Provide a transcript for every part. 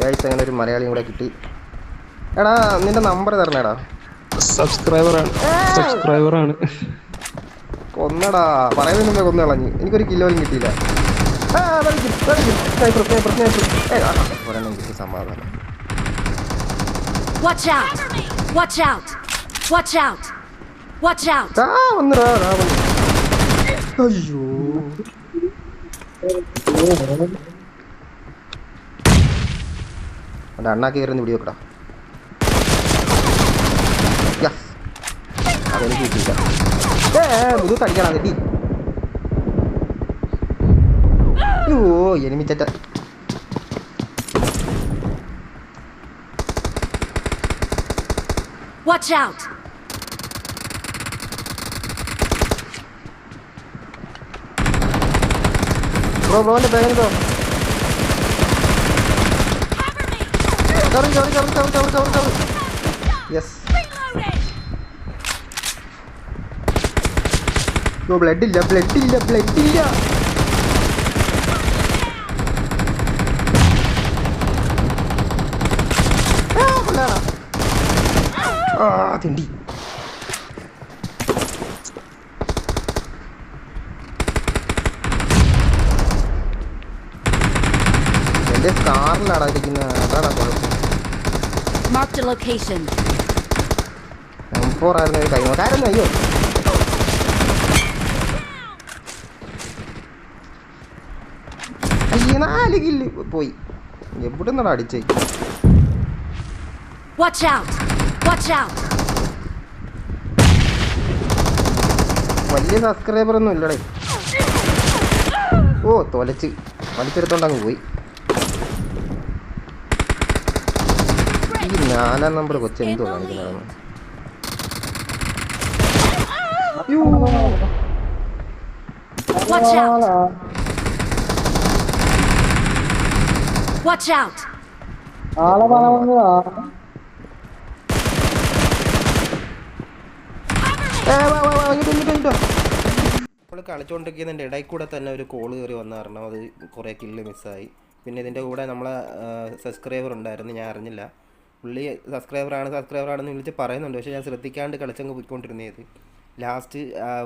Guys അങ്ങനെ ഒരു മലയാളിയും കൂടെ കിട്ടി. എടാ നിന്റെ നമ്പർ തരണേടാ. സബ്സ്ക്രൈബറാണ് സബ്സ്ക്രൈബറാണ് കൊന്നടാ. പറയുന്നതിന് മുമ്പേ കൊന്നു കളഞ്ഞു. എനിക്കൊരു കിലോയും കിട്ടിയില്ല. കിട്ടി സമാധാനം. Watch out! Watch out! Watch out! Watch out! ആ വന്നുടാ ദാ അയ്യോ. അവിടെ അണ്ണാക്കി കയറുന്ന വീഡിയോ വെക്കടാ യെസ് അതെനിക്ക് കിട്ടിയില്ല. ഏ മുതു തടിക്കണം കിട്ടി അയ്യോ എനിമിച്ചറ്റ Watch out! ബ്രോ ബ്രോന്റെ ബ്രോ കവറി കവറി കവറി കവറി കവറി കവറി കവറി യെസ് ബ്ലഡ് ഇല്ല ബ്ലഡ് ഇല്ല ബ്ലഡ് ഇല്ല. ആ തിണ്ടി. ഇരിക്കുന്നത് അതാടാ കുഴപ്പം ലൊക്കേഷൻ ആയിരുന്നു ഒരു അയ്യോ. അയ്യ നാല് കില്ല് പോയി. എവിടെ അടിച്ചേ? Watch out! Watch out! വലിയ സബ്സ്ക്രൈബർ ഒന്നും ഇല്ലടേ. ഓ തൊലച്ച്. വലിച്ചെടുത്തോണ്ട് അങ്ങ് പോയി. ഈ നാലാം നമ്പർ കൊച്ചു എന്തോ കാണിക്കുന്നതാണ്. Watch out! Watch out! നമ്മൾ കളിച്ചുകൊണ്ടിരിക്കുന്നതിന്റെ ഇടയിൽ കൂടെ തന്നെ ഒരു കോൾ കയറി വന്ന കാരണം അത് കുറേ കില്ല് മിസ്സായി പിന്നെ ഇതിന്റെ കൂടെ നമ്മളെ സബ്സ്ക്രൈബർ ഉണ്ടായിരുന്നു. ഞാൻ അറിഞ്ഞില്ല. പുള്ളി സബ്സ്ക്രൈബറാണ് സബ്സ്ക്രൈബറാണെന്ന് വിളിച്ച് പറയുന്നുണ്ട്. പക്ഷേ ഞാൻ ശ്രദ്ധിക്കാണ്ട് കളിച്ചങ്ങ് പോയിക്കൊണ്ടിരുന്നത് ലാസ്റ്റ്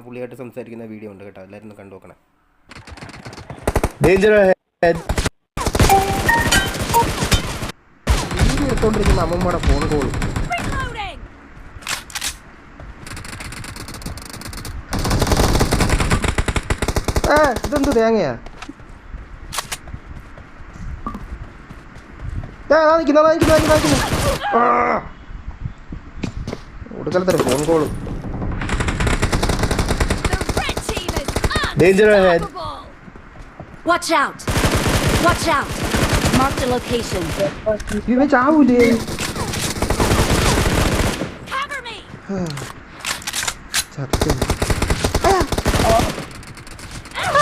പുള്ളിയായിട്ട് സംസാരിക്കുന്ന വീഡിയോ ഉണ്ട് കേട്ടോ. എല്ലാവരും കണ്ടു നോക്കണം. എടുത്തോണ്ടിരിക്കുന്ന അമ്മമ്മയുടെ ഫോൺ കോൾ ഇതെന്ത് തേങ്ങയാ? ഒടുക്കലത്തൊരു phone call ahead. unstoppable! Watch out! Watch out! Marked a location. ഇവൻ ചാവൂലേ! ചത്തു. ആ,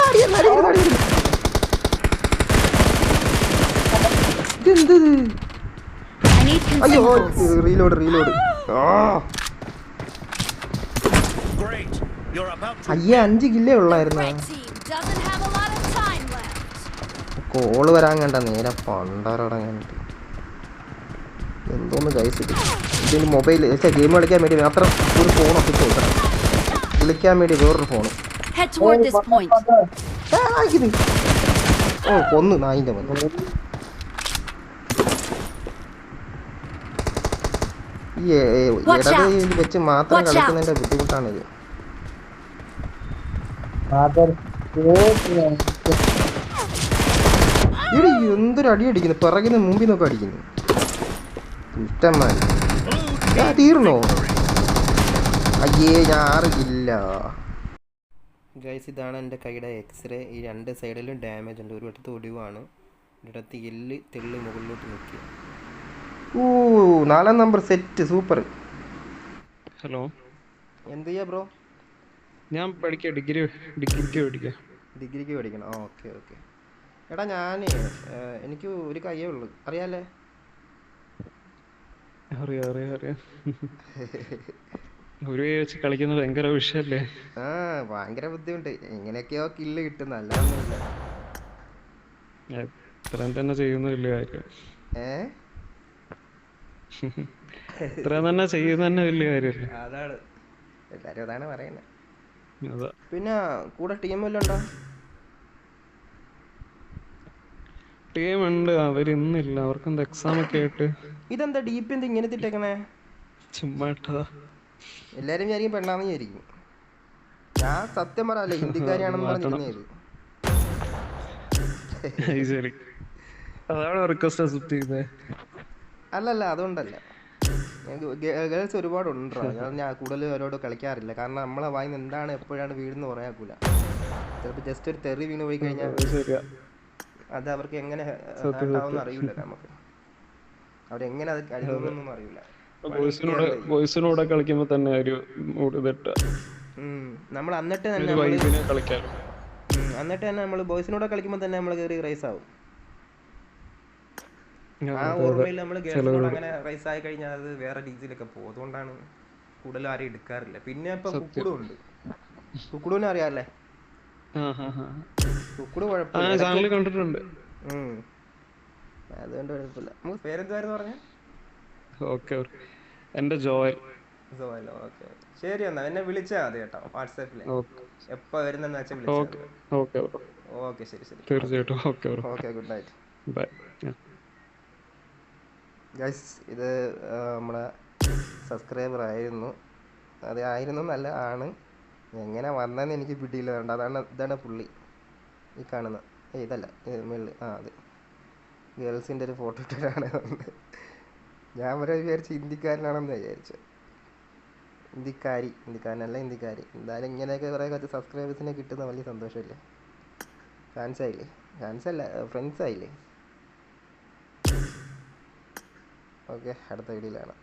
അടിക്കുന്നു, അടിക്കുന്നു, അടിക്കുന്നു. ഇതെന്തത് അയ്യോ. റീലോഡ് റീലോഡ് അയ്യേ അഞ്ച് കില്ലേ ഉള്ളായിരുന്നു. കോൾ വരാൻ കണ്ട നേരെ പണ്ടാറടങ്ങാനിട്ട് എന്തോന്ന് കഴിച്ചിട്ട് ഇതിന് മൊബൈൽ ഗെയിം കളിക്കാൻ വേണ്ടി മാത്രം ഒരു ഫോൺ ഒക്കെ കൊടുക്കണം വിളിക്കാൻ വേണ്ടി വേറൊരു phone Head toward this point. ഓ കൊന്നു. നായിന്റെ മതി ഈ ഇടത് വെച്ച് മാത്രം. കളിക്കുന്നതിന്റെ ബുദ്ധിമുട്ടാണിത്. ഇടി എന്തൊരു അടി അടിക്കുന്നു. പിറകിന്ന് മുമ്പിൽ നിന്നൊക്കെ അടിക്കുന്നു. ഇഷ്ടന്മാർ ആ തീർന്നോ? അയ്യേ ഞാൻ ആറില്ല ഗൈസ് ഇതാണ് എന്റെ കൈയുടെ എക്സ്റേ ഈ രണ്ട് സൈഡിലും ഡാമേജ് ഉണ്ട്. ഒരു വട്ടത്ത് ഒടിവാണ്. ഒരിടത്ത് എല്ല് തെള്ളി മുകളിലോട്ട് നിൽക്കുക ഓ നാലാം നമ്പർ സെറ്റ് സൂപ്പർ. ഹലോ. എന്ത് ചെയ്യാ ബ്രോ? ഞാൻ പഠിക്കാം ഡിഗ്രി ഡിഗ്രിക്ക് പഠിക്കാം. ഡിഗ്രിക്ക് പഠിക്കണം. Okay okay. എടാ ഞാൻ എനിക്ക് ഒരു കയ്യേ ഉള്ളൂ. അറിയാലേ അറിയാം അറിയാം അറിയാം. ഒരു വെച്ച് കളിക്കുന്നത് ഭയങ്കര വിഷയല്ലേ? ആ ഭയങ്കര ബുദ്ധിമുട്ട്. എങ്ങനെയൊക്കെയോ കില്ല് കിട്ടും. നല്ലതൊന്നുമില്ല. ഇത്രയും തന്നെ ചെയ്യുന്നില്ല കാര്യം. ഏ? ഇത്രയും തന്നെ ചെയ്യുന്ന തന്നെ വലിയ കാര്യമല്ലേ? അതാണ്. എല്ലാരും അതാണ് പറയുന്നത് പിന്നെ കൂടെ ടീം വല്ലതും ഉണ്ടോ? ടീം ഉണ്ട്. അവരിന്നില്ല. അവർക്ക് എന്താ എക്സാം ഒക്കെ ആയിട്ട്? ഇതെന്താ ഡീപ്പ് എന്താ ഇങ്ങനെ തിട്ടേക്കണേ? ചുമ്മാ ഇട്ടതാ. എല്ലാരും വിചാരിക്കും പെണ്ണാന്ന് വിചാരിക്കും. ഞാൻ സത്യം പറയാല്ലേ ഹിന്ദിക്കാരിയാണെന്ന്. പറഞ്ഞിരുന്നത് ശരി. അതാണ് റിക്വസ്റ്റ് അക്സെപ്റ്റ് ചെയ്തത് അല്ലല്ല അതുകൊണ്ടല്ല. ഗേൾസ് ഒരുപാട് ഉണ്ടോ ഞാൻ ഞാൻ കൂടുതൽ അവരോട് കളിക്കാറില്ല. കാരണം നമ്മളെ വായിന്ന് എന്താണ് എപ്പോഴാണ് വീടെന്ന് പറയാക്കൂല ചിലപ്പോൾ ജസ്റ്റ് ഒരു തെറി വീണ് പോയി കഴിഞ്ഞാൽ അത് അവർക്ക് എങ്ങനെ അറിയില്ല നമുക്ക്. അവരെങ്ങനെ അത് കരുതുന്നൊന്നും അറിയില്ല ബോയ്സിനോട് കളിക്കുമ്പോ തന്നെ ഒരു നമ്മൾ എന്നിട്ട് തന്നെ കളിക്കാലോ തന്നെ നമ്മൾ ബോയ്സിനോട് കളിക്കുമ്പോൾ തന്നെ നമ്മൾ കയറി റേസ് ആവും. ആ ഓർമ്മയിൽ നമ്മൾ ഗേൾസിനോട് അങ്ങനെ റൈസ് ആയി കഴിഞ്ഞാൽ അത് വേറെ രീതിയിലൊക്കെ പോകും. അതുകൊണ്ടാണ് കൂടുതൽ ആരും എടുക്കാറില്ല. പിന്നെ ഇപ്പൊ കുക്കുടും ഉണ്ട്. കുക്കുടുവിനെ അറിയാല്ലേ? കുക്കുടു കുഴപ്പമില്ല. കണ്ടിട്ടുണ്ട്. അതുകൊണ്ട് കുഴപ്പമില്ല. നമുക്ക് പേരെന്തായിരുന്നു പറഞ്ഞ? ഓക്കെ എന്റെ ജോയൽ. സോയലോ ഓക്കെ ശരി എന്നാ എന്നെ വിളിച്ചാ മതി കേട്ടോ വാട്സാപ്പിൽ എപ്പ വരുന്നെന്ന് വെച്ചാൽ വിളിച്ചാൽ ഓക്കെ ഓക്കെ ബ്രോ ഓക്കെ ശരി ശരി. തീർച്ചയായിട്ടും. Okay. Okay good night. Bye. Guys ഇത് നമ്മളെ സബ്സ്ക്രൈബർ ആയിരുന്നു. അത് ആയിരുന്നു നല്ല ആണ്. എങ്ങനെ വന്നതെന്ന് എനിക്ക് പിടിയില്ല. വേണ്ട അതാണ് ഇതാണ് പുള്ളി. ഈ കാണുന്ന ഇതല്ല ഇത് മുകളിൽ ആ അത്. ഗേൾസിന്റെ ഒരു ഫോട്ടോ ഇട്ടിട്ടാണ് ഞാൻ വരെ വിചാരിച്ച് ഹിന്ദിക്കാരനാണെന്ന് വിചാരിച്ചു. ഹിന്ദിക്കാരി ഹിന്ദിക്കാരനല്ല ഹിന്ദിക്കാരി എന്തായാലും ഇങ്ങനെയൊക്കെ കുറേ കുറച്ച് സബ്സ്ക്രൈബേഴ്സിനെ കിട്ടുന്ന വലിയ സന്തോഷമില്ലേ? ഫാൻസ് ആയില്ലേ? ഫാൻസ് അല്ല ഫ്രണ്ട്സ് ആയില്ലേ? ഓക്കെ അടുത്ത വീഡിയോയിലാണ്